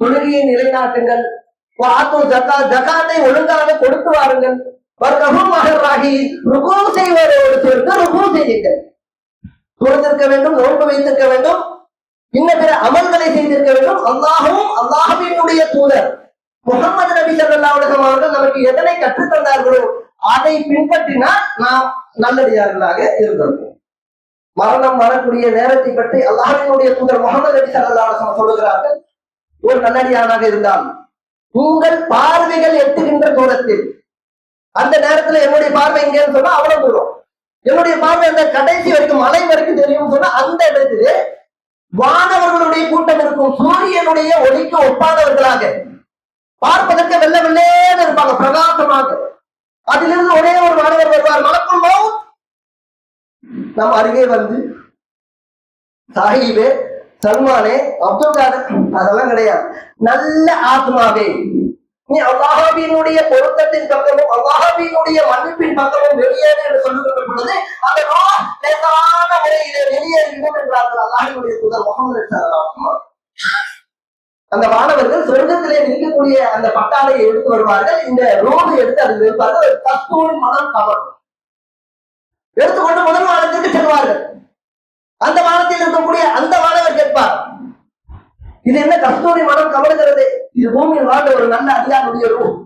தொழுகையை நிலைநாட்டுங்கள். ஒழுங்காக கொடுத்து வாருங்கள். வர்க்கமும் ருகூ செய்வதோடு சேர்த்து ருகூ செய்யுங்கள். தொழுதிருக்க வேண்டும் நோன்பு வைத்திருக்க வேண்டும். இன்ன பிற அமல்களை செய்திருக்க வேண்டும். அல்லாஹும் அல்லாஹுவினுடைய தூதர் முகமது நபி ஸல்லல்லாஹு அவர்கள் நமக்கு எதனை கற்றுத்தந்தார்களோ அதை பின்பற்றினால் நாம் நல்லடியார்களாக இருந்திருப்போம் மரணம் வரக்கூடிய நேரத்தை பற்றி அல்லாஹினுடைய தூதர் முகமது நபி ஸல்லல்லாஹு சொல்லுகிறார்கள். ஒரு நல்லடியானாக இருந்தால் உங்கள் பார்வைகள் எட்டுகின்ற தூரத்தில் அந்த நேரத்துல என்னுடைய பார்வை எங்கன்னு சொன்னா அவ்வளவு தூரம். என்னுடைய பார்வை அந்த கடைசி வரைக்கும் மலை வரைக்கும் தெரியும் சொன்னா அந்த இடத்துல வானவர்களுடைய கூட்டம் இருக்கும். சூரியனுடைய ஒளிக்கு ஒப்பானவர்களாக. பார்ப்பதற்கு வெள்ள வெள்ளேன்னு இருப்பாங்க பிரகாசமாக. அதிலிருந்து ஒரே ஒரு மாணவர் வருவார். மலக்குள் நம் அருகே வந்து சாஹிபே சல்மானே அப்துல் காதர் அதெல்லாம் கிடையாது. நல்ல ஆத்மாவே. நீ அல்லாஹாவினுடைய பொருத்தத்தின் பக்கமும் அல்லாஹாவினுடைய மன்னிப்பின் பக்கமும் வெளியேறு என்று சொல்லுகின்ற பொழுது அந்த நோ லேசான முறையிலே வெளியேறிவிடும் என்றார்கள் அல்லாஹினுடைய தூதர் முகமது அந்த மாணவர்கள் சொர்க்கத்திலே நிற்கக்கூடிய அந்த பட்டாளையை எடுத்து வருவார்கள். இந்த ரோடு எடுத்து அதில் இருப்பார்கள் தத்துவம் மனம் கவரும் எடுத்துக்கொண்டு முதல் வானத்திற்கு செல்வார்கள். அந்த வானத்தில் இருக்கக்கூடிய அந்த மாணவர் இது என்ன கஸ்தூரி மனம் கவருகிறது? இது பூமியில் வாழ்ந்த ஒரு நல்ல அதிகாருடைய ரூம்.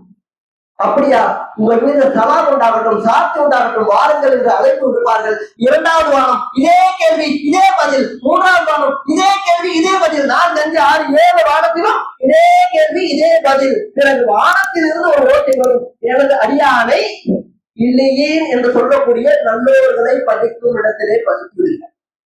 அப்படியா? உங்கள் மீது சலாம் உண்டாகட்டும் சாத்தி உண்டாகட்டும் வாருங்கள் என்று அழைப்பு விடுப்பார்கள். இரண்டாவது வானம் இதே கேள்வி இதே பதில். மூன்றாவது வானம் இதே கேள்வி இதே பதில். நான் நன்றி ஆறு ஏழு வானத்திலும் இதே கேள்வி இதே பதில். பிறகு வானத்தில் இருந்து ஒரு ஓட்டை வரும். எனது அடியானை இல்லையே என்று சொல்லக்கூடிய நல்லோர்களை பதிக்கும் இடத்திலே பதிக்கிறீர்கள்